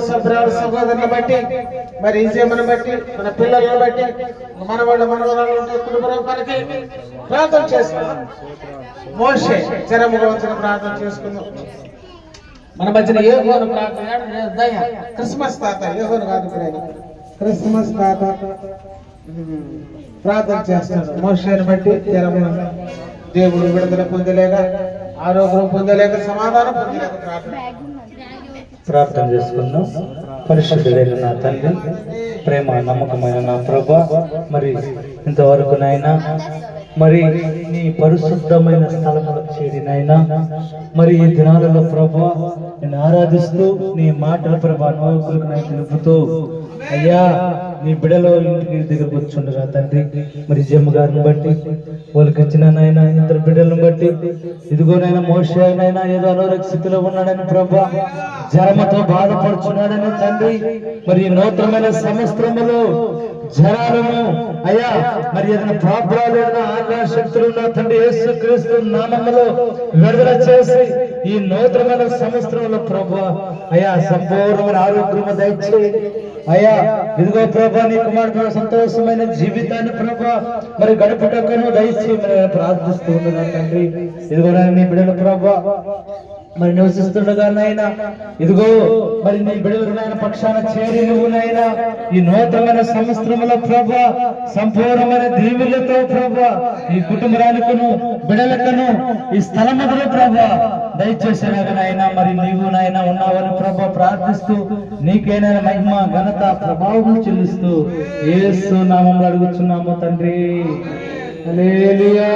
సభ్యుల సహోదరుని బట్టి మరి ఈజీఎంను బట్టి మన పిల్లలను బట్టి మన వాళ్ళ మన కుటుంబానికి ప్రార్థన చేసుకున్నాం మోషే జనముగా వచ్చిన ప్రార్థన చేసుకుందాం. మన మధ్యన ఏ హోను ప్రార్థన క్రిస్మస్ తాత ఏ హోను కాదు క్రిస్మస్ తాత. ప్రార్థన చేస్తాడు. మోషేని బట్టి జనము దేవుడు విడుదల పొందలేక ఆరోగ్యం పొందలేక సమాధానం పొందలేక ప్రార్థన. చేసుకుందాం. నా తండ్రి ప్రేమ నమ్మకమైన నా ప్రభా మరి ఇంతవరకు నాయన మరి నీ పరిశుద్ధమైన స్థలంలో చేరినైనా మరి ఈ దినాలలో ప్రభా నేను ఆరాధిస్తూ నీ మాటల ప్రభా నోకులకు నేను తెలుపుతూ అయ్యా నీ బిడలో ఇంటికి దగ్గర తండ్రి. మరి జమ్మ గారిని బట్టి వాళ్ళకి ఇచ్చిన నాయన ఇద్దరు బిడ్డలను బట్టి ఇదిగోనైనా మోషే అయినైనా ఏదో అనారోగ్య స్థితిలో ఉన్నాడని ప్రభా జ్వరమతో బాధపడుచున్నాడని తండ్రి. మరి నూతనమైన సంవత్సరములో జ్వరాలను అయ్యా మరి ఏదైనా ప్రాబ్లాలు ఏదైనా ఆగ్రహ శక్తులు ఉన్న తండ్రి యేసు క్రీస్తు నామములో విడుదల చేసి ఈ నూతనమైన సంవత్సరంలో ప్రభు అయ్యా సంపూర్ణమైన ఆరోగ్యము దయచేయండి అయ్యా ఇదిగో ప్రభా నీ కుమారుడు సంతోషమైన జీవితాన్ని ప్రభా మరి గడుపుటకును దయచేయమని ప్రార్థిస్తూ ఉన్నాను తండ్రి. ఇదిగో నీ బిడ్డల ప్రభా మరి నివసిస్తుండగా నాయన ఇదిగో మరి నీ బిడ్డలు నాయన పక్షాన చేరి నువ్వు నాయన ఈ నూతనమైన సంవత్సరముల ప్రభ సంపూర్ణమైన దీవులతో ప్రభ ఈ కుటుంబానికును బిడలకును ఈ స్థలములో ప్రభ దయచేసి నాయన మరి నీవు నాయన ఉన్నావని ప్రభ ప్రార్థిస్తూ నీకేనా మహిమ ఘనత ప్రభావం చెల్లిస్తూ ఏసు నామంలో అడుగుచున్నాము తండ్రి. అలేలియా